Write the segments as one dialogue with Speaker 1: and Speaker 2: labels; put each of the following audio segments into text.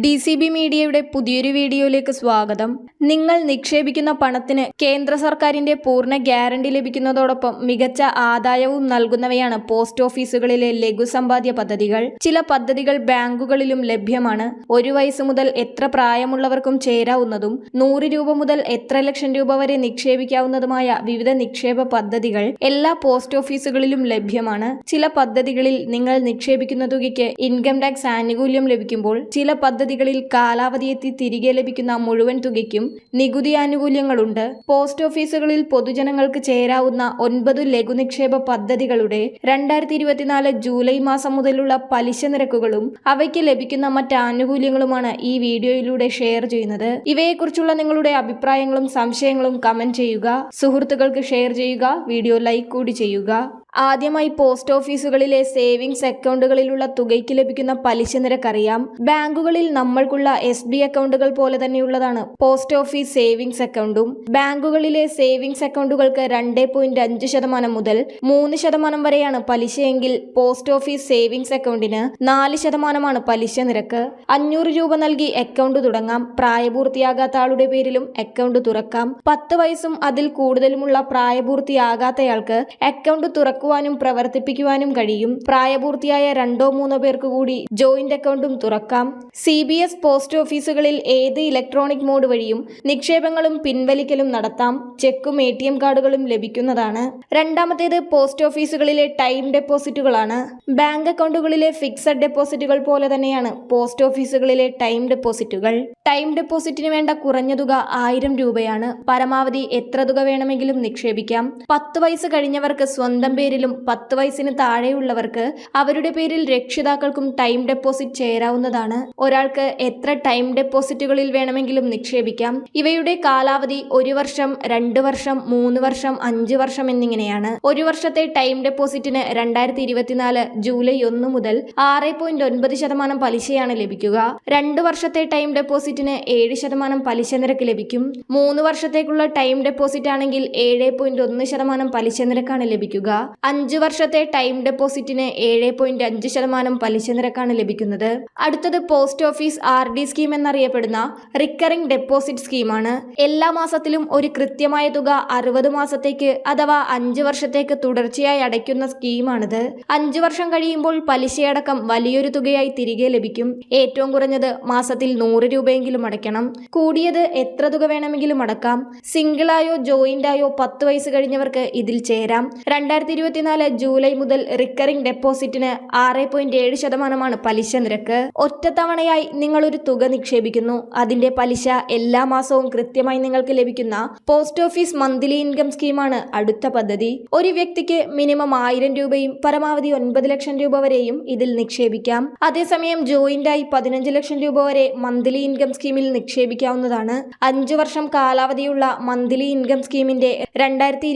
Speaker 1: D C B മീഡിയയുടെ പുതിയൊരു വീഡിയോയിലേക്ക് സ്വാഗതം. നിങ്ങൾ നിക്ഷേപിക്കുന്ന പണത്തിന് കേന്ദ്ര സർക്കാരിന്റെ പൂർണ ഗ്യാരണ്ടി ലഭിക്കുന്നതോടൊപ്പം മികച്ച ആദായവും നൽകുന്നവയാണ് പോസ്റ്റ് ഓഫീസുകളിലെ ലഘുസമ്പാദ്യ പദ്ധതികൾ. ചില പദ്ധതികൾ ബാങ്കുകളിലും ലഭ്യമാണ്. ഒരു വയസ്സ് മുതൽ എത്ര പ്രായമുള്ളവർക്കും ചേരാവുന്നതും നൂറ് രൂപ മുതൽ എത്ര ലക്ഷം രൂപ വരെ നിക്ഷേപിക്കാവുന്നതുമായ വിവിധ നിക്ഷേപ പദ്ധതികൾ എല്ലാ പോസ്റ്റ് ഓഫീസുകളിലും ലഭ്യമാണ്. ചില പദ്ധതികളിൽ നിങ്ങൾ നിക്ഷേപിക്കുന്ന തുകയ്ക്ക് ഇൻകം ടാക്സ് ആനുകൂല്യം ലഭിക്കുമ്പോൾ ചില പദ്ധതികളിൽ കാലാവധിയെത്തി തിരികെ ലഭിക്കുന്ന മുഴുവൻ തുകയ്ക്കും നികുതി ആനുകൂല്യങ്ങളുണ്ട്. പോസ്റ്റ് ഓഫീസുകളിൽ പൊതുജനങ്ങൾക്ക് ചേരാവുന്ന ഒൻപത് ലഘുനിക്ഷേപ പദ്ധതികളുടെ രണ്ടായിരത്തി ഇരുപത്തിനാല് ജൂലൈ മാസം മുതലുള്ള പലിശ നിരക്കുകളും അവയ്ക്ക് ലഭിക്കുന്ന മറ്റ് ആനുകൂല്യങ്ങളുമാണ് ഈ വീഡിയോയിലൂടെ ഷെയർ ചെയ്യുന്നത്. ഇവയെക്കുറിച്ചുള്ള നിങ്ങളുടെ അഭിപ്രായങ്ങളും സംശയങ്ങളും കമന്റ് ചെയ്യുക. സുഹൃത്തുക്കൾക്ക് ഷെയർ ചെയ്യുക. വീഡിയോ ലൈക്ക് കൂടി ചെയ്യുക. ആദ്യമായി പോസ്റ്റ് ഓഫീസുകളിലെ സേവിങ്സ് അക്കൗണ്ടുകളിലുള്ള തുകയ്ക്ക് ലഭിക്കുന്ന പലിശ നിരക്ക് അറിയാം ബാങ്കുകളിൽ നമ്മൾക്കുള്ള എസ് ബി അക്കൗണ്ടുകൾ പോലെ തന്നെയുള്ളതാണ് പോസ്റ്റ് ഓഫീസ് സേവിങ്സ് അക്കൗണ്ടും. ബാങ്കുകളിലെ സേവിങ്സ് അക്കൗണ്ടുകൾക്ക് രണ്ട് പോയിന്റ് അഞ്ച് ശതമാനം മുതൽ മൂന്ന് ശതമാനം വരെയാണ് പലിശയെങ്കിൽ പോസ്റ്റ് ഓഫീസ് സേവിങ്സ് അക്കൗണ്ടിന് നാല് ശതമാനമാണ് പലിശ നിരക്ക്. അഞ്ഞൂറ് രൂപ നൽകി അക്കൗണ്ട് തുടങ്ങാം. പ്രായപൂർത്തിയാകാത്ത ആളുടെ പേരിലും അക്കൗണ്ട് തുറക്കാം. പത്ത് വയസ്സും അതിൽ കൂടുതലുമുള്ള പ്രായപൂർത്തിയാകാത്തയാൾക്ക് അക്കൗണ്ട് തുറക്കുവാനും പ്രവർത്തിപ്പിക്കുവാനും കഴിയും. പ്രായപൂർത്തിയായ രണ്ടോ മൂന്നോ പേർക്ക് കൂടി ജോയിന്റ് അക്കൗണ്ടും തുറക്കാം. സി ബി എസ് പോസ്റ്റ് ഓഫീസുകളിൽ ഏത് ഇലക്ട്രോണിക് മോഡ് വഴിയും നിക്ഷേപങ്ങളും പിൻവലിക്കലും നടത്താം. ചെക്കും എ ടി എം കാർഡുകളും ലഭിക്കുന്നതാണ്. രണ്ടാമത്തേത് പോസ്റ്റ് ഓഫീസുകളിലെ ടൈം ഡെപ്പോസിറ്റുകളാണ്. ബാങ്ക് അക്കൗണ്ടുകളിലെ ഫിക്സഡ് ഡെപ്പോസിറ്റുകൾ പോലെ തന്നെയാണ് പോസ്റ്റ് ഓഫീസുകളിലെ ടൈം ഡെപ്പോസിറ്റുകൾ. ടൈം ഡെപ്പോസിറ്റിന് വേണ്ട കുറഞ്ഞ തുക ആയിരം രൂപയാണ്. പരമാവധി എത്ര തുക വേണമെങ്കിലും നിക്ഷേപിക്കാം. പത്ത് വയസ്സ് കഴിഞ്ഞവർക്ക് സ്വന്തം പേരിലും പത്ത് വയസ്സിന് താഴെയുള്ളവർക്ക് അവരുടെ പേരിൽ രക്ഷിതാക്കൾക്കും ടൈം ഡെപ്പോസിറ്റ് ചേരാവുന്നതാണ്. ഒരാൾക്ക് എത്ര ടൈം ഡെപ്പോസിറ്റുകളിൽ വേണമെങ്കിലും നിക്ഷേപിക്കാം. ഇവയുടെ കാലാവധി ഒരു വർഷം രണ്ട് വർഷം മൂന്ന് വർഷം അഞ്ച് വർഷം എന്നിങ്ങനെയാണ്. ഒരു വർഷത്തെ ടൈം ഡെപ്പോസിറ്റിന് രണ്ടായിരത്തി ഇരുപത്തിനാല് ജൂലൈ ഒന്ന് മുതൽ ആറ് പോയിന്റ് ഒൻപത് ശതമാനം പലിശയാണ് ലഭിക്കുക. രണ്ട് വർഷത്തെ ടൈം ഡെപ്പോസിറ്റിന് ഏഴ് ശതമാനം പലിശ നിരക്ക് ലഭിക്കും. മൂന്ന് വർഷത്തേക്കുള്ള ടൈം ഡെപ്പോസിറ്റ് ആണെങ്കിൽ ഏഴ് പോയിന്റ് ഒന്ന് ശതമാനം പലിശ നിരക്കാണ് ലഭിക്കുക. അഞ്ച് വർഷത്തെ ടൈം ഡെപ്പോസിറ്റിന് ഏഴ് പോയിന്റ് അഞ്ച് ശതമാനം പലിശ നിരക്കാണ് ലഭിക്കുന്നത്. അടുത്തത് post office R D scheme എന്നറിയപ്പെടുന്ന റിക്കറിംഗ് ഡെപ്പോസിറ്റ് സ്കീമാണ്. എല്ലാ മാസത്തിലും ഒരു കൃത്യമായ തുക അറുപത് മാസത്തേക്ക് അഥവാ അഞ്ച് വർഷത്തേക്ക് തുടർച്ചയായി അടയ്ക്കുന്ന സ്കീമാണിത്. അഞ്ച് വർഷം കഴിയുമ്പോൾ പലിശയടക്കം വലിയൊരു തുകയായി തിരികെ ലഭിക്കും. ഏറ്റവും കുറഞ്ഞത് മാസത്തിൽ നൂറ് രൂപയെങ്കിലും അടയ്ക്കണം. കൂടിയത് എത്ര തുക വേണമെങ്കിലും അടക്കാം. സിംഗിളായോ ജോയിന്റായോ പത്ത് വയസ്സ് കഴിഞ്ഞവർക്ക് ഇതിൽ ചേരാം. രണ്ടായിരത്തി ഇരുപത്തിനാല് ജൂലൈ മുതൽ റിക്കറിംഗ് ഡെപ്പോസിറ്റിന് ആറ് പോയിന്റ് ഏഴ് ശതമാനമാണ് പലിശ നിരക്ക്. ഒറ്റത്തവണയായി നിങ്ങൾ ഒരു തുക നിക്ഷേപിക്കുന്നു. അതിന്റെ പലിശ എല്ലാ മാസവും കൃത്യമായി നിങ്ങൾക്ക് ലഭിക്കുന്ന പോസ്റ്റ് ഓഫീസ് മന്ത്ലി ഇൻകം സ്കീമാണ് അടുത്ത പദ്ധതി. ഒരു വ്യക്തിക്ക് മിനിമം ആയിരം രൂപയും പരമാവധി ഒൻപത് ലക്ഷം രൂപ വരെയും ഇതിൽ നിക്ഷേപിക്കാം. അതേസമയം ജോയിന്റായി പതിനഞ്ച് ലക്ഷം രൂപ വരെ മന്ത്ലി ഇൻകം സ്കീമിൽ നിക്ഷേപിക്കാവുന്നതാണ്. അഞ്ചു വർഷം കാലാവധിയുള്ള മന്ത്ലി ഇൻകം സ്കീമിന്റെ രണ്ടായിരത്തി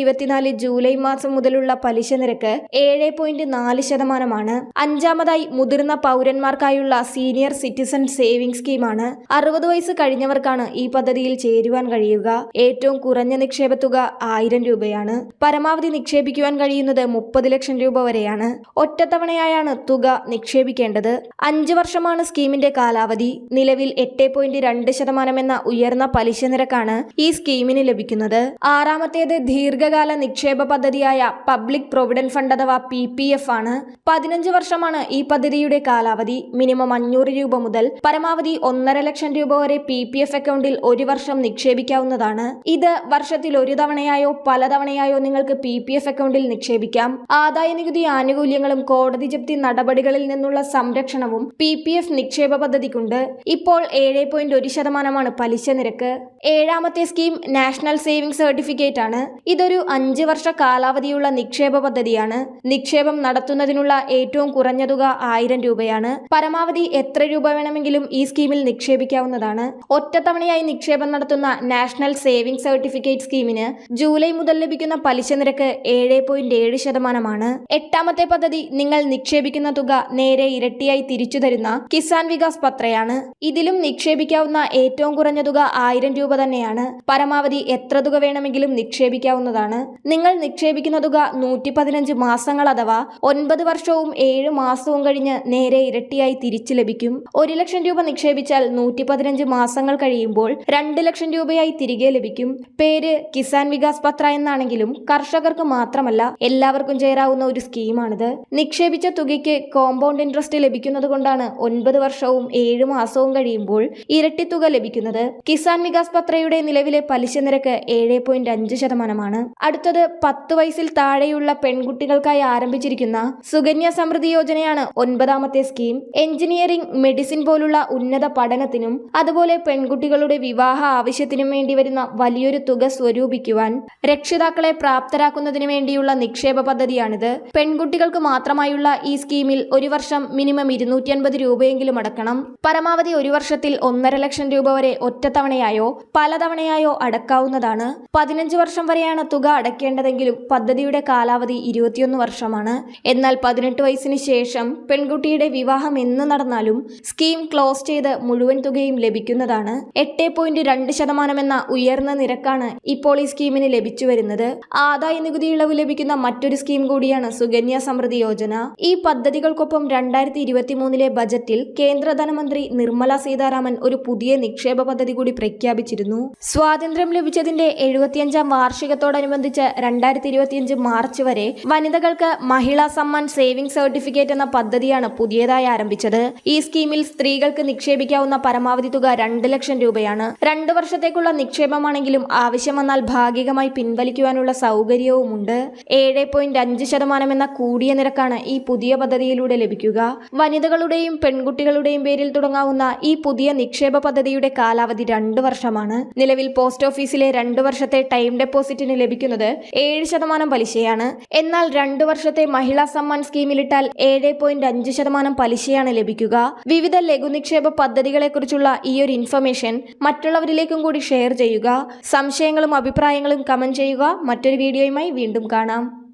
Speaker 1: ജൂലൈ മാസം മുതലുള്ള പലിശ നിരക്ക് ഏഴ് പോയിന്റ് നാല് ശതമാനമാണ്. അഞ്ചാമതായി മുതിർന്ന പൗരന്മാർക്കായുള്ള സീനിയർ സിറ്റിസൺ സേവിംഗ് സ്കീമാണ് അറുപത് വയസ്സ് കഴിഞ്ഞവർക്കാണ് ഈ പദ്ധതിയിൽ ചേരുവാൻ കഴിയുക. ഏറ്റവും കുറഞ്ഞ നിക്ഷേപ തുക ആയിരം രൂപയാണ്. പരമാവധി നിക്ഷേപിക്കുവാൻ കഴിയുന്നത് മുപ്പത് ലക്ഷം രൂപ വരെയാണ്. ഒറ്റത്തവണയായാണ് തുക നിക്ഷേപിക്കേണ്ടത്. അഞ്ച് വർഷമാണ് സ്കീമിന്റെ കാലാവധി. നിലവിൽ എട്ട് പോയിന്റ് രണ്ട് ശതമാനം എന്ന ഉയർന്ന പലിശ നിരക്കാണ് ഈ സ്കീമിന് ലഭിക്കുന്നത്. ആറാമത്തേത് ദീർഘകാല നിക്ഷേപ പദ്ധതിയായ പബ്ലിക് പ്രൊവിഡന്റ് ഫണ്ട് അഥവാ പി പി എഫ് ആണ്. പതിനഞ്ച് വർഷമാണ് ഈ പദ്ധതിയുടെ കാലാവധി. മിനിമം അഞ്ഞൂറ് രൂപ മുതൽ പരമാവധി ഒന്നര ലക്ഷം രൂപ വരെ പി പി എഫ് അക്കൗണ്ടിൽ ഒരു വർഷം നിക്ഷേപിക്കാവുന്നതാണ്. ഇത് വർഷത്തിൽ ഒരു തവണയായോ പലതവണയായോ നിങ്ങൾക്ക് പി പി എഫ് അക്കൗണ്ടിൽ നിക്ഷേപിക്കാം. ആദായ നികുതി ആനുകൂല്യങ്ങളും കോടതി ജപ്തി നടപടികളിൽ നിന്നുള്ള സംരക്ഷണവും പി പി എഫ് നിക്ഷേപ പദ്ധതിക്കുണ്ട്. ഇപ്പോൾ ഏഴ് പോയിന്റ് ഒരു ശതമാനമാണ് പലിശ നിരക്ക്. ഏഴാമത്തെ സ്കീം നാഷണൽ സേവിംഗ് സർട്ടിഫിക്കറ്റ് ആണ്. ഇതൊരു അഞ്ച് വർഷ കാലാവധിയുള്ള നിക്ഷേപ പദ്ധതിയാണ് നിക്ഷേപം നടത്തുന്നതിനുള്ള ഏറ്റവും കുറഞ്ഞ തുക ആയിരം രൂപയാണ്. പരമാവധി എത്ര രൂപ വേണമെങ്കിലും ഈ സ്കീമിൽ നിക്ഷേപിക്കാവുന്നതാണ്. ഒറ്റത്തവണയായി നിക്ഷേപം നടത്തുന്ന നാഷണൽ സേവിംഗ് സർട്ടിഫിക്കറ്റ് സ്കീമിന് ജൂലൈ മുതൽ ലഭിക്കുന്ന പലിശ നിരക്ക് ഏഴ് പോയിന്റ് ഏഴ് ശതമാനമാണ്. എട്ടാമത്തെ പദ്ധതി നിങ്ങൾ നിക്ഷേപിക്കുന്ന തുക നേരെ ഇരട്ടിയായി തിരിച്ചു തരുന്ന കിസാൻ വികാസ് പത്രയാണ്. ഇതിലും നിക്ഷേപിക്കാവുന്ന ഏറ്റവും കുറഞ്ഞ തുക ആയിരം രൂപ തന്നെയാണ്. പരമാവധി എത്ര തുക വേണമെങ്കിലും നിക്ഷേപിക്കാവുന്നതാണ്. നിങ്ങൾ നിക്ഷേപിക്കുന്ന തുക നൂറ്റി നൂറ്റി പതിനഞ്ച് മാസങ്ങൾ അഥവാ ഒൻപത് വർഷവും ഏഴ് മാസവും കഴിഞ്ഞ് നേരെ ഇരട്ടിയായി തിരിച്ചു ലഭിക്കും. ഒരു ലക്ഷം രൂപ നിക്ഷേപിച്ചാൽ നൂറ്റി പതിനഞ്ച് മാസങ്ങൾ കഴിയുമ്പോൾ രണ്ട് ലക്ഷം രൂപയായി തിരികെ ലഭിക്കും. പേര് കിസാൻ വികാസ് പത്ര എന്നാണെങ്കിലും കർഷകർക്ക് മാത്രമല്ല എല്ലാവർക്കും ചേരാവുന്ന ഒരു സ്കീമാണിത്. നിക്ഷേപിച്ച തുകയ്ക്ക് കോമ്പൗണ്ട് ഇൻട്രസ്റ്റ് ലഭിക്കുന്നത് കൊണ്ടാണ് ഒൻപത് വർഷവും ഏഴ് മാസവും കഴിയുമ്പോൾ ഇരട്ടി തുക ലഭിക്കുന്നത്. കിസാൻ വികാസ് പത്രയുടെ നിലവിലെ പലിശ നിരക്ക് ഏഴ് പോയിന്റ് അഞ്ച് ശതമാനമാണ്. അടുത്തത് പത്ത് വയസ്സിൽ താഴെയുള്ള പെൺകുട്ടികൾക്കായി ആരംഭിച്ചിരിക്കുന്ന സുകന്യ സമൃദ്ധി യോജനയാണ് ഒൻപതാമത്തെ സ്കീം. എഞ്ചിനീയറിംഗ് മെഡിസിൻ പോലുള്ള ഉന്നത പഠനത്തിനും അതുപോലെ പെൺകുട്ടികളുടെ വിവാഹ ആവശ്യത്തിനും വേണ്ടി വരുന്ന വലിയൊരു തുക സ്വരൂപിക്കുവാൻ രക്ഷിതാക്കളെ പ്രാപ്തരാക്കുന്നതിന് വേണ്ടിയുള്ള നിക്ഷേപ പദ്ധതിയാണിത്. പെൺകുട്ടികൾക്ക് മാത്രമായുള്ള ഈ സ്കീമിൽ ഒരു വർഷം മിനിമം ഇരുന്നൂറ്റി അൻപത് രൂപയെങ്കിലും അടക്കണം. പരമാവധി ഒരു വർഷത്തിൽ ഒന്നര ലക്ഷം രൂപ വരെ ഒറ്റത്തവണയായോ പലതവണയായോ അടക്കാവുന്നതാണ്. പതിനഞ്ച് വർഷം വരെയാണ് തുക അടയ്ക്കേണ്ടതെങ്കിലും പദ്ധതിയുടെ കാലാവധി ഇരുപത്തിയൊന്ന് വർഷമാണ്. എന്നാൽ പതിനെട്ട് വയസ്സിന് ശേഷം പെൺകുട്ടിയുടെ വിവാഹം എന്ന് നടന്നാലും സ്കീം ക്ലോസ് ചെയ്ത് മുഴുവൻ തുകയും ലഭിക്കുന്നതാണ്. എട്ട് പോയിന്റ് രണ്ട് ശതമാനം എന്ന ഉയർന്ന നിരക്കാണ് ഇപ്പോൾ ഈ സ്കീമിന് ലഭിച്ചു വരുന്നത്. ആദായ നികുതി ഇളവ് ലഭിക്കുന്ന മറ്റൊരു സ്കീം കൂടിയാണ് സുകന്യ സമൃദ്ധി യോജന. ഈ പദ്ധതികൾക്കൊപ്പം രണ്ടായിരത്തി ഇരുപത്തി മൂന്നിലെ ബജറ്റിൽ കേന്ദ്ര ധനമന്ത്രി നിർമ്മല സീതാരാമൻ ഒരു പുതിയ നിക്ഷേപ പദ്ധതി കൂടി പ്രഖ്യാപിച്ചിരുന്നു. സ്വാതന്ത്ര്യം ലഭിച്ചതിന്റെ എഴുപത്തിയഞ്ചാം വാർഷികത്തോടനുബന്ധിച്ച് രണ്ടായിരത്തി ഇരുപത്തിയഞ്ച് മാർച്ച് വരെ വനിതകൾക്ക് മഹിളാ സമ്മാൻ സേവിംഗ് സർട്ടിഫിക്കറ്റ് എന്ന പദ്ധതിയാണ് പുതിയതായി ആരംഭിച്ചത്. ഈ സ്കീമിൽ സ്ത്രീകൾക്ക് നിക്ഷേപിക്കാവുന്ന പരമാവധി തുക രണ്ട് ലക്ഷം രൂപയാണ്. രണ്ടു വർഷത്തേക്കുള്ള നിക്ഷേപമാണെങ്കിലും ആവശ്യം വന്നാൽ ഭാഗികമായി പിൻവലിക്കുവാനുള്ള സൗകര്യവുമുണ്ട്. ഏഴ് പോയിന്റ് അഞ്ച് ശതമാനം എന്ന കൂടിയ നിരക്കാണ് ഈ പുതിയ പദ്ധതിയിലൂടെ ലഭിക്കുക. വനിതകളുടെയും പെൺകുട്ടികളുടെയും പേരിൽ തുടങ്ങാവുന്ന ഈ പുതിയ നിക്ഷേപ പദ്ധതിയുടെ കാലാവധി രണ്ടു വർഷമാണ്. നിലവിൽ പോസ്റ്റ് ഓഫീസിലെ രണ്ടു വർഷത്തെ ടൈം ഡെപ്പോസിറ്റിന് ലഭിക്കുന്നത് ഏഴ് ശതമാനം പലിശയാണ്. എന്നാൽ രണ്ടു വർഷത്തെ മഹിളാ സമ്മാൻ സ്കീമിലിട്ടാൽ ഏഴ് പോയിന്റ് അഞ്ച് ശതമാനം പലിശയാണ് ലഭിക്കുക. വിവിധ ലഘുനിക്ഷേപ പദ്ധതികളെക്കുറിച്ചുള്ള ഈ ഒരു ഇൻഫർമേഷൻ മറ്റുള്ളവരിലേക്കും കൂടി ഷെയർ ചെയ്യുക. സംശയങ്ങളും അഭിപ്രായങ്ങളും കമന്റ് ചെയ്യുക. മറ്റൊരു വീഡിയോയുമായി വീണ്ടും കാണാം.